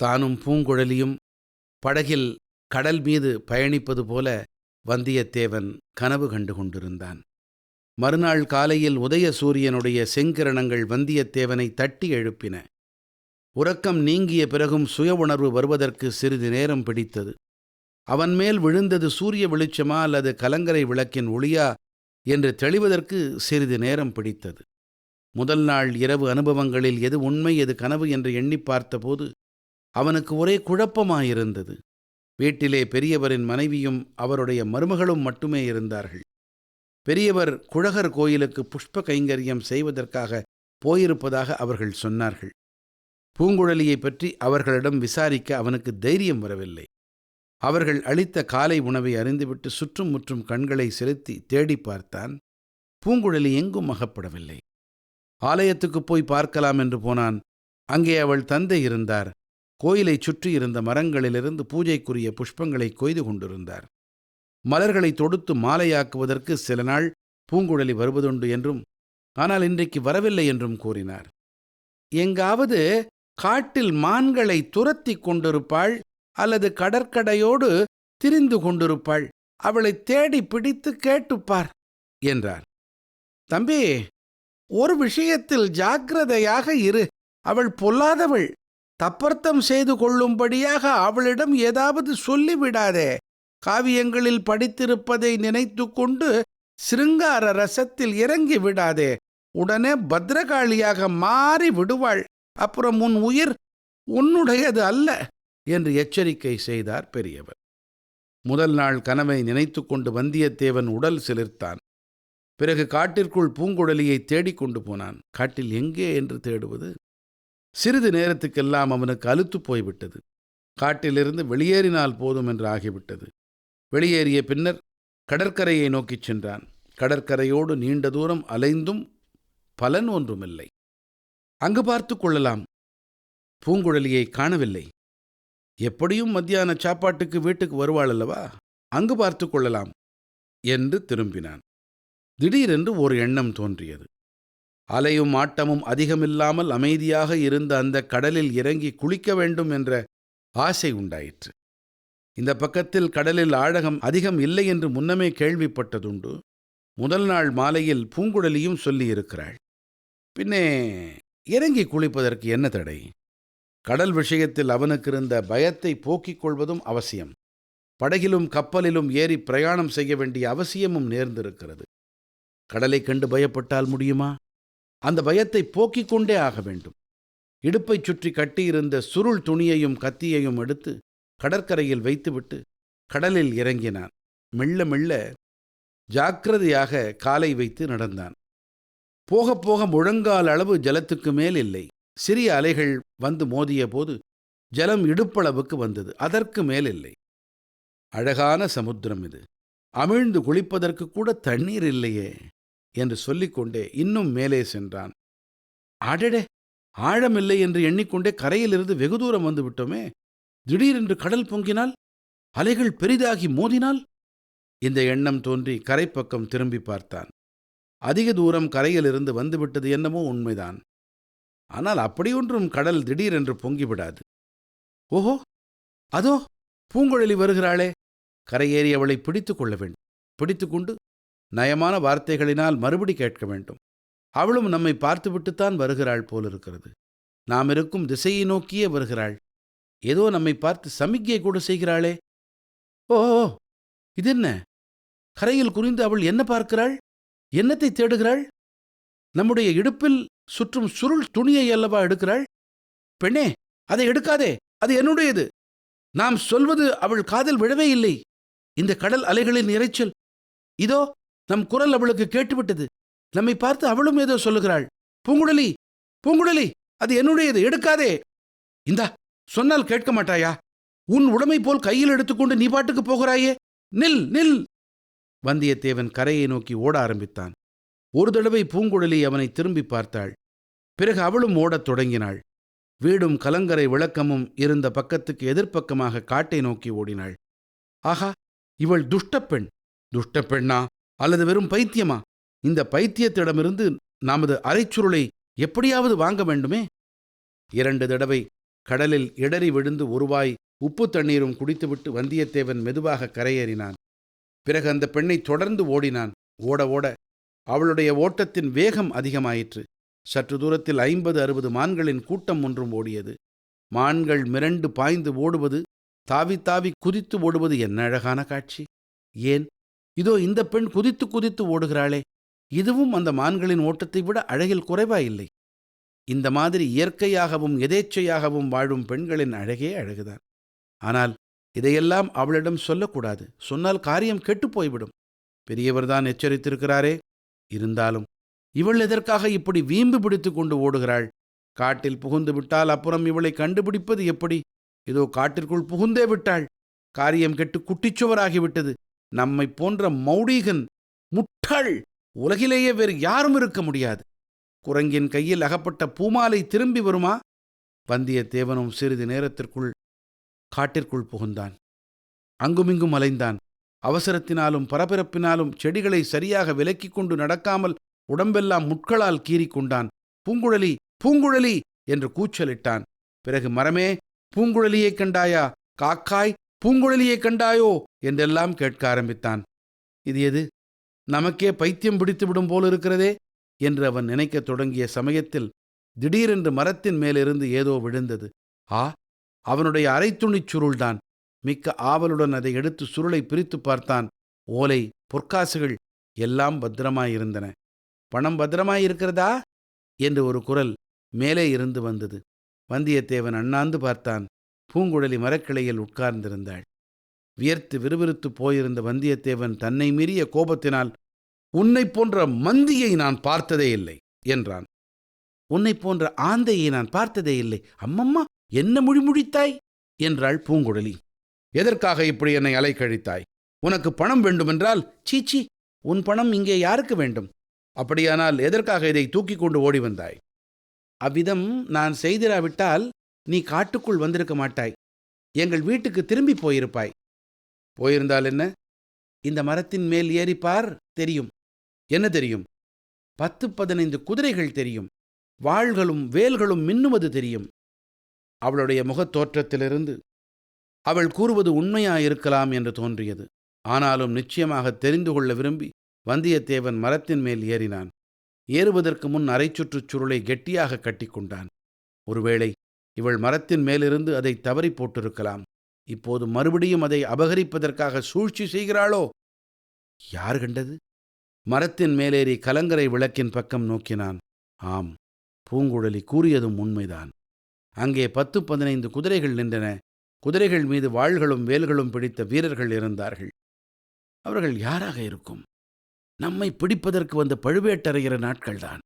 தானும் பூங்குழலியும் படகில் கடல் மீது பயணிப்பது போல வந்தியத்தேவன் கனவு கண்டு கொண்டிருந்தான். மறுநாள் காலையில் உதய சூரியனுடைய செங்கிரணங்கள் வந்தியத்தேவனை தட்டி எழுப்பின. உறக்கம் நீங்கிய பிறகும் சுய உணர்வு வருவதற்கு சிறிது நேரம் பிடித்தது. அவன் மேல் விழுந்தது சூரிய வெளிச்சமா அல்லது கலங்கரை விளக்கின் ஒளியா என்று தெளிவதற்கு சிறிது நேரம் பிடித்தது. முதல் நாள் இரவு அனுபவங்களில் எது உண்மை எது கனவு என்று எண்ணிப் பார்த்தபோது அவனுக்கு ஒரே குழப்பமாயிருந்தது. வீட்டிலே பெரியவரின் மனைவியும் அவருடைய மருமகளும் மட்டுமே இருந்தார்கள். பெரியவர் குழகர் கோயிலுக்கு புஷ்ப கைங்கரியம் செய்வதற்காக போயிருப்பதாக அவர்கள் சொன்னார்கள். பூங்குழலியைப் பற்றி அவர்களிடம் விசாரிக்க அவனுக்கு தைரியம் வரவில்லை. அவர்கள் அளித்த காலை உணவை அறிந்துவிட்டு சுற்றும் முற்றும் கண்களை செலுத்தி தேடிப் பார்த்தான். பூங்குழலி எங்கும் அகப்படவில்லை. ஆலயத்துக்குப் போய் பார்க்கலாம் என்று போனான். அங்கே அவள் தந்தை இருந்தார். கோயிலைச் சுற்றியிருந்த மரங்களிலிருந்து பூஜைக்குரிய புஷ்பங்களை கொய்து கொண்டிருந்தார். மலர்களை தொடுத்து மாலையாக்குவதற்கு சில நாள் பூங்குழலி வருவதுண்டு என்றும் ஆனால் இன்றைக்கு வரவில்லை என்றும் கூறினார். எங்காவது காட்டில் மான்களை துரத்திக் கொண்டிருப்பாள் அல்லது கடற்கடையோடு திரிந்து கொண்டிருப்பாள் அவளை தேடி பிடித்து கேட்டுப்பார் என்றார். தம்பி ஒரு விஷயத்தில் ஜாக்கிரதையாக இரு அவள் பொல்லாதவள் தப்பர்த்தம் செய்து கொள்ளும்படியாக அவளிடம் ஏதாவது சொல்லிவிடாதே. காவியங்களில் படித்திருப்பதை நினைத்து கொண்டு சிருங்கார ரசத்தில் இறங்கி விடாதே. உடனே பத்ரகாளியாக மாறி விடுவாள். அப்புறம் உன் உயிர் உன்னுடையது அல்ல என்று எச்சரிக்கை செய்தார் பெரியவர். முதல் நாள் கனவை நினைத்து கொண்டு வந்தியத்தேவன் உடல் சிலிர்த்தான். பிறகு காட்டிற்குள் பூங்குழலியை தேடிக் கொண்டு போனான். காட்டில் எங்கே என்று தேடுவது? சிறிது நேரத்துக்கெல்லாம் அவனுக்கு அலுத்து போய்விட்டது. காட்டிலிருந்து வெளியேறினால் போதும் என்று ஆகிவிட்டது. வெளியேறிய பின்னர் கடற்கரையை நோக்கிச் சென்றான். கடற்கரையோடு நீண்ட தூரம் அலைந்தும் பலன் ஒன்றுமில்லை. அங்கு பார்த்து கொள்ளலாம். பூங்குழலியை காணவில்லை. எப்படியும் மத்தியான சாப்பாட்டுக்கு வீட்டுக்கு வருவாள் அல்லவா? அங்கு பார்த்து கொள்ளலாம் என்று திரும்பினான். திடீரென்று ஒரு எண்ணம் தோன்றியது. அலையும் ஆட்டமும் அதிகமில்லாமல் அமைதியாக இருந்த அந்த கடலில் இறங்கி குளிக்க வேண்டும் என்ற ஆசை உண்டாயிற்று. இந்த பக்கத்தில் கடலில் ஆழகம் அதிகம் இல்லை என்று முன்னமே கேள்விப்பட்டதுண்டு. முதல் நாள் மாலையில் பூங்குழலியும் சொல்லியிருக்கிறாள் பின்னே இறங்கி குளிப்பதற்கு என்ன தடை? கடல் விஷயத்தில் அவனுக்கு இருந்த பயத்தை போக்கிக் கொள்வதும் அவசியம். படகிலும் கப்பலிலும் ஏறி பிரயாணம் செய்ய வேண்டிய அவசியமும் நேர்ந்திருக்கிறது. கடலை கண்டு பயப்பட்டால் முடியுமா? அந்த பயத்தை போக்கிக் கொண்டே ஆக வேண்டும். இடுப்பைச் சுற்றி கட்டியிருந்த சுருள் துணியையும் கத்தியையும் எடுத்து கடற்கரையில் வைத்துவிட்டு கடலில் இறங்கினான். மெல்ல மெல்ல ஜாக்கிரதையாக காலை வைத்து நடந்தான். போக போக முழங்கால் அளவு ஜலத்துக்கு மேல் இல்லை. சிறிய அலைகள் வந்து மோதிய போது ஜலம் இடுப்பளவுக்கு வந்தது. அதற்கு மேல் இல்லை. அழகான சமுத்திரம் இது. அமிழ்ந்து குளிப்பதற்கு கூட தண்ணீர் இல்லையே. என்று சொல்லிக்கொண்டே இன்னும் மேலே சென்றான். அடடே! ஆழமில்லை என்று எண்ணிக்கொண்டே கரையிலிருந்து வெகு தூரம் வந்துவிட்டோமே திடீரென்று கடல் பொங்கினால்? அலைகள் பெரிதாகி மோதினால்? இந்த எண்ணம் தோன்றி கரைப்பக்கம் திரும்பி பார்த்தான். அதிக தூரம் கரையிலிருந்து வந்துவிட்டது என்னமோ உண்மைதான். ஆனால் அப்படியொன்றும் கடல் திடீரென்று பொங்கிவிடாது. ஓஹோ! அதோ பூங்குழலி வருகிறாளே! கரையேறி அவளை பிடித்து கொள்ள வேண்டும். பிடித்துக்கொண்டு நயமான வார்த்தைகளினால் மறுபடி கேட்க வேண்டும். அவளும் நம்மை பார்த்துவிட்டுத்தான் வருகிறாள் போலிருக்கிறது. நாம் இருக்கும் திசையை நோக்கியே வருகிறாள். ஏதோ நம்மை பார்த்து சமிக்ஞை கூட செய்கிறாளே. ஓ இது என்ன கரையில் குறிந்து அவள் என்ன பார்க்கிறாள்? என்னத்தை தேடுகிறாள்? நம்முடைய இடுப்பில் சுற்றும் சுருள் துணியை அல்லவா எடுக்கிறாள்? பெண்ணே அதை எடுக்காதே அது என்னுடையது. நாம் சொல்வது அவள் காதில் விழவே இல்லை. இந்த கடல் அலைகளின் இறைச்சல். இதோ நம் குரல் அவளுக்கு கேட்டுவிட்டது. நம்மை பார்த்து அவளும் ஏதோ சொல்லுகிறாள். பூங்குழலி பூங்குழலி அது என்னுடையது எடுக்காதே. இந்தா சொன்னால் கேட்க மாட்டாயா? உன் உடமை போல் கையில் எடுத்துக்கொண்டு நீ பாட்டுக்கு போகிறாயே? நில் நில். வந்தியத்தேவன் கரையை நோக்கி ஓட ஆரம்பித்தான். ஒரு தடவை பூங்குழலி அவனை திரும்பி பார்த்தாள். பிறகு அவளும் ஓடத் தொடங்கினாள். வீடும் கலங்கரை விளக்கமும் இருந்த பக்கத்துக்கு எதிர்ப்பக்கமாக காட்டை நோக்கி ஓடினாள். ஆஹா இவள் துஷ்டப்பெண் துஷ்டப்பெண்ணா அல்லது வெறும் பைத்தியமா? இந்த பைத்தியத்திடமிருந்து நமது அரைச்சுருளை எப்படியாவது வாங்க வேண்டுமே? இரண்டு தடவை கடலில் இடறி விழுந்து ஒருவாய் உப்பு தண்ணீரும் குடித்துவிட்டு வந்தியத்தேவன் மெதுவாக கரையேறினான். பிறகு அந்த பெண்ணை தொடர்ந்து ஓடினான். ஓட ஓட அவளுடைய ஓட்டத்தின் வேகம் அதிகமாயிற்று. சற்று தூரத்தில் ஐம்பது அறுபது மான்களின் கூட்டம் ஒன்றும் ஓடியது. மான்கள் மிரண்டு பாய்ந்து ஓடுவது தாவி தாவி குதித்து ஓடுவது என்ன அழகான காட்சி! ஏன்? இதோ இந்த பெண் குதித்து குதித்து ஓடுகிறாளே. இதுவும் அந்த மான்களின் ஓட்டத்தை விட அழகில் குறைவாயில்லை. இந்த மாதிரி இயற்கையாகவும் எதேச்சையாகவும் வாழும் பெண்களின் அழகே அழகுதான். ஆனால் இதையெல்லாம் அவளிடம் சொல்லக்கூடாது. சொன்னால் காரியம் கெட்டுப் போய்விடும். பெரியவர்தான் எச்சரித்திருக்கிறாரே. இருந்தாலும் இவள் எதற்காக இப்படி வீம்பு பிடித்து கொண்டு ஓடுகிறாள்? காட்டில் புகுந்து விட்டால் அப்புறம் இவளை கண்டுபிடிப்பது எப்படி? இதோ காட்டிற்குள் புகுந்தே விட்டாள். காரியம் கெட்டு குட்டிச்சுவராகிவிட்டது நம்மை போன்ற மௌடீகன் முட்டாள் உலகிலேயே வேறு யாரும் இருக்க முடியாது. குரங்கின் கையில் அகப்பட்ட பூமாலை திரும்பி வருமா? வந்தியத்தேவனும் சிறிது நேரத்திற்குள் காட்டிற்குள் புகுந்தான். அங்குமிங்கும் அலைந்தான். அவசரத்தினாலும் பரபரப்பினாலும் செடிகளை சரியாக விலக்கிக் கொண்டு நடக்காமல் உடம்பெல்லாம் முட்களால் கீறிக் கொண்டான். பூங்குழலி பூங்குழலி! என்று கூச்சலிட்டான். பிறகு மரமே பூங்குழலியைக் கண்டாயா? காக்காய் பூங்குழலியைக் கண்டாயோ? என்றெல்லாம் கேட்க ஆரம்பித்தான். இது எது? நமக்கே பைத்தியம் பிடித்துவிடும் போல் இருக்கிறதே? என்று அவன் நினைக்கத் தொடங்கிய சமயத்தில் திடீரென்று மரத்தின் மேலிருந்து ஏதோ விழுந்தது. ஆ அவனுடைய அரைத்துணிச் சுருள்தான். மிக்க ஆவலுடன் அதை எடுத்து சுருளை பிரித்து பார்த்தான். ஓலை பொற்காசுகள் எல்லாம் பத்திரமாயிருந்தன. பணம் பத்திரமாயிருக்கிறதா? என்று ஒரு குரல் மேலே இருந்து வந்தது. வந்தியத்தேவன் அண்ணாந்து பார்த்தான். பூங்குழலி மரக்கிளையில் உட்கார்ந்திருந்தாள். வியர்த்து விறுவிறுத்து போயிருந்த வந்தியத்தேவன் தன்னை மீறிய கோபத்தினால் உன்னைப் போன்ற மந்தியை நான் பார்த்ததே இல்லை என்றான். உன்னைப் போன்ற ஆந்தையை நான் பார்த்ததே இல்லை. அம்மம்மா என்ன முழிமுழித்தாய் என்றாள் பூங்குழலி. எதற்காக இப்படி என்னை அலைக்கழித்தாய்? உனக்கு பணம் வேண்டுமென்றால் சீச்சி உன் பணம் இங்கே யாருக்கு வேண்டும்? அப்படியானால் எதற்காக இதை தூக்கிக் கொண்டு ஓடி வந்தாய்? அவ்விதம் நான் செய்திராவிட்டால் நீ காட்டுக்குள் வந்திருக்க மாட்டாய். எங்கள் வீட்டுக்கு திரும்பி போயிருப்பாய். போயிருந்தால் என்ன? இந்த மரத்தின் மேல் ஏறிப்பார் தெரியும். என்ன தெரியும்? பத்து பதினைந்து குதிரைகள் தெரியும். வாள்களும் வேல்களும் மின்னுவது தெரியும். அவளுடைய முகத் தோற்றத்திலிருந்து அவள் கூறுவது உண்மையாயிருக்கலாம் என்று தோன்றியது. ஆனாலும் நிச்சயமாக தெரிந்து கொள்ள விரும்பி வந்தியத்தேவன் மரத்தின் மேல் ஏறினான். ஏறுவதற்கு முன் அரைச்சுற்றுச் சுருளை கெட்டியாக கட்டிக்கொண்டான் ஒருவேளை இவள் மரத்தின் மேலிருந்து அதை தவறி போட்டிருக்கலாம். இப்போது மறுபடியும் அதை அபகரிப்பதற்காக சூழ்ச்சி செய்கிறாளோ? யார் கண்டது? மரத்தின் மேலேறி கலங்கரை விளக்கின் பக்கம் நோக்கினான். ஆம் பூங்குழலி கூறியதும் உண்மைதான். அங்கே பத்து பதினைந்து குதிரைகள் நின்றன. குதிரைகள் மீது வாள்களும் வேல்களும் பிடித்த வீரர்கள் இருந்தார்கள். அவர்கள் யாராக இருக்கும்? நம்மை பிடிப்பதற்கு வந்த பழுவேட்டரையர் நாட்கள்தான்.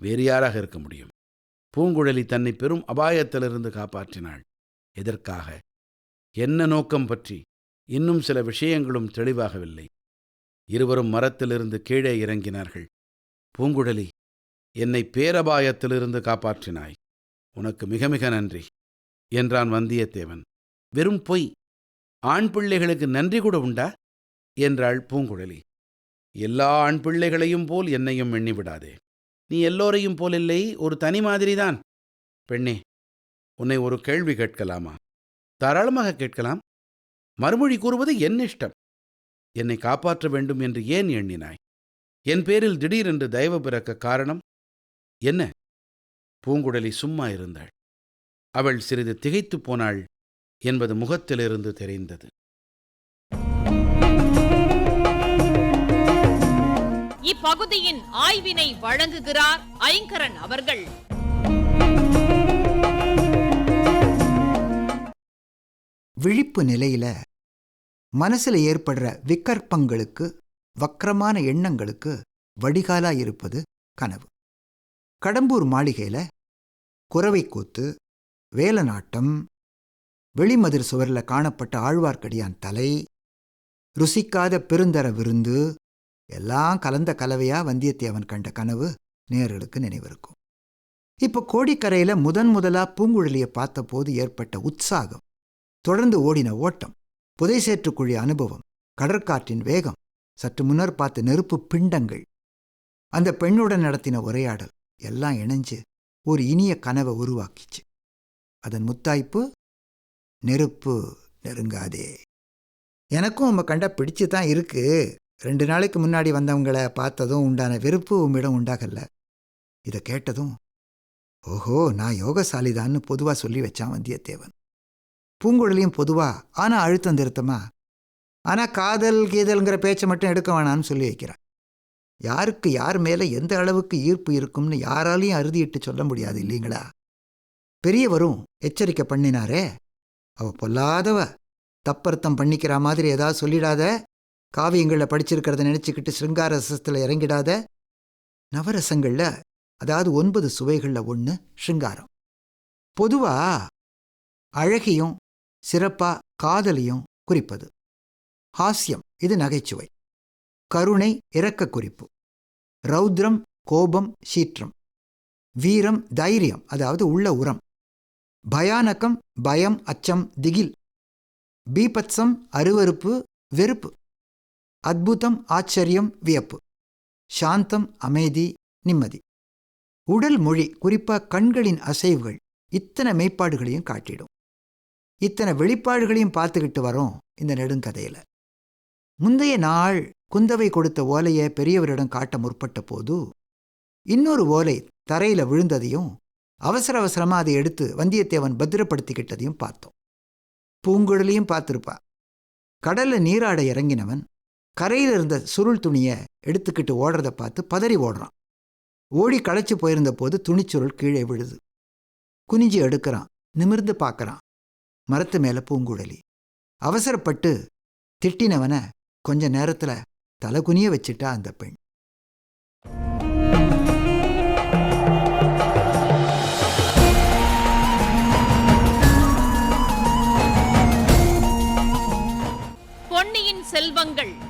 வேறு யாராக இருக்க முடியும்? பூங்குழலி தன்னை பெரும் அபாயத்திலிருந்து காப்பாற்றினாள். எதற்காக? என்ன நோக்கம் பற்றி? இன்னும் சில விஷயங்களும் தெளிவாகவில்லை. இருவரும் மரத்திலிருந்து கீழே இறங்கினார்கள். பூங்குழலி என்னை பேரபாயத்திலிருந்து காப்பாற்றினாய். உனக்கு மிக மிக நன்றி என்றான் வந்தியத்தேவன். வெறும் பொய். ஆண் பிள்ளைகளுக்கு நன்றி கூட உண்டா? என்றாள் பூங்குழலி. எல்லா ஆண் பிள்ளைகளையும் போல் என்னையும் எண்ணிவிடாதே. நீ எல்லோரையும் போலில்லை ஒரு தனி மாதிரிதான். பெண்ணே உன்னை ஒரு கேள்வி கேட்கலாமா? தாராளமாக கேட்கலாம். மறுமொழி கூறுவது என் இஷ்டம். என்னை காப்பாற்ற வேண்டும் என்று ஏன் எண்ணினாய்? என் பேரில் திடீரென்று தயவு பிறக்க காரணம்? என்ன? பூங்குடலி சும்மா இருந்தாள். அவள் சிறிது திகைத்துப் போனாள் என்பது முகத்திலிருந்து தெரிந்தது. இப்பகுதியின் ஆய்வினை வழங்குகிறார் ஐங்கரன் அவர்கள். விழிப்பு நிலையில மனசுல ஏற்படுற விகற்பங்களுக்கு வக்கரமான எண்ணங்களுக்கு வடிகாலா இருப்பது கனவு. கடம்பூர் மாளிகையில குறவைக்கூத்து வேலநாட்டம் வெளிமதிர் சுவரில் காணப்பட்ட ஆழ்வார்க்கடியான் தலை ருசிக்காத பெருந்தர விருந்து எல்லாம் கலந்த கலவையா வந்தியத்தேவன் கண்ட கனவு நேர்களுக்கு நினைவிருக்கும். இப்ப கோடிக்கரையில முதன் முதலா பூங்குழலியை பார்த்தபோது ஏற்பட்ட உற்சாகம் தொடர்ந்து ஓடின ஓட்டம் புதை சேற்றுக்குழி அனுபவம் கடற்காற்றின் வேகம் சற்று முன்னர் பார்த்த நெருப்பு பிண்டங்கள் அந்த பெண்ணுடன் நடத்தின உரையாடல் எல்லாம் இணைஞ்சு ஒரு இனிய கனவை உருவாக்கிச்சு. அதன் முத்தாய்ப்பு நெருப்பு நெருங்காதே. எனக்கும் உம்ம கண்டா பிடிச்சு தான் இருக்கு. ரெண்டு நாளைக்கு முன்னாடி வந்தவங்கள பார்த்ததும் உண்டான வெறுப்பு உம்மிடம் உண்டாகல. இதை கேட்டதும் ஓஹோ நான் யோகசாலிதான்னு பொதுவாக சொல்லி வச்சான் வந்தியத்தேவன். பூங்குழலியும் பொதுவா ஆனா அழுத்தம் திருத்தமா? ஆனா காதல் கீதல்ங்கிற பேச்சை மட்டும் எடுக்க வேணாம்னு சொல்லி வைக்கிறான். யாருக்கு யார் மேல எந்த அளவுக்கு ஈர்ப்பு இருக்கும்னு யாராலையும் அறுதியிட்டு சொல்ல முடியாது இல்லைங்களா? பெரியவரும் எச்சரிக்கை பண்ணினாரே. அவ பொல்லாதவ. தப்பர்த்தம் பண்ணிக்கிற மாதிரி ஏதாவது சொல்லிடாத. காவியங்களில் படிச்சிருக்கிறத நினச்சிக்கிட்டு சிருங்கார ரசத்தில் இறங்கிடாத. நவரசங்கள்ல அதாவது ஒன்பது சுவைகளில் ஒன்று சிருங்காரம். பொதுவா அழகியும் சிறப்பா காதலியும் குறிப்பது. ஹாஸ்யம் இது நகைச்சுவை. கருணை இரக்க குறிப்பு. ரௌத்ரம் கோபம் சீற்றம். வீரம் தைரியம் அதாவது உள்ள உரம். பயானகம் பயம் அச்சம் திகில். பீபத்சம் அருவருப்பு வெறுப்பு. அத்புதம் ஆச்சரியம் வியப்பு. சாந்தம் அமைதி நிம்மதி. உடல் மொழி குறிப்பாக கண்களின் அசைவுகள் இத்தனை மெய்ப்பாடுகளையும் காட்டிடும். இத்தனை வெளிப்பாடுகளையும் பார்த்துக்கிட்டு வரோம் இந்த நெடுங்கதையில. முந்தைய நாள் குந்தவை கொடுத்த ஓலையை பெரியவரிடம் காட்ட முற்பட்ட போது இன்னொரு ஓலை தரையில விழுந்ததையும் அவசர அவசரமா அதை எடுத்து வந்தியத்தேவன் பத்திரப்படுத்திக்கிட்டதையும் பார்த்தோம். பூங்குழலியும் பார்த்திருப்பா. கடல்ல நீராட இறங்கினவன் கரையில் இருந்த சுருள் துணியை எடுத்துக்கிட்டு ஓடுறத பார்த்து பதறி ஓடுறான். ஓடி களைச்சி போயிருந்த போது துணிச்சுருள் கீழே விழுது. குனிஞ்சு எடுக்கிறான். நிமிர்ந்து பார்க்கறான். மரத்து மேல பூங்குழலி. அவசரப்பட்டு திட்டினவனை கொஞ்ச நேரத்துல தலகுனிய வச்சிட்டா அந்த பெண். பொன்னியின் செல்வங்கள்.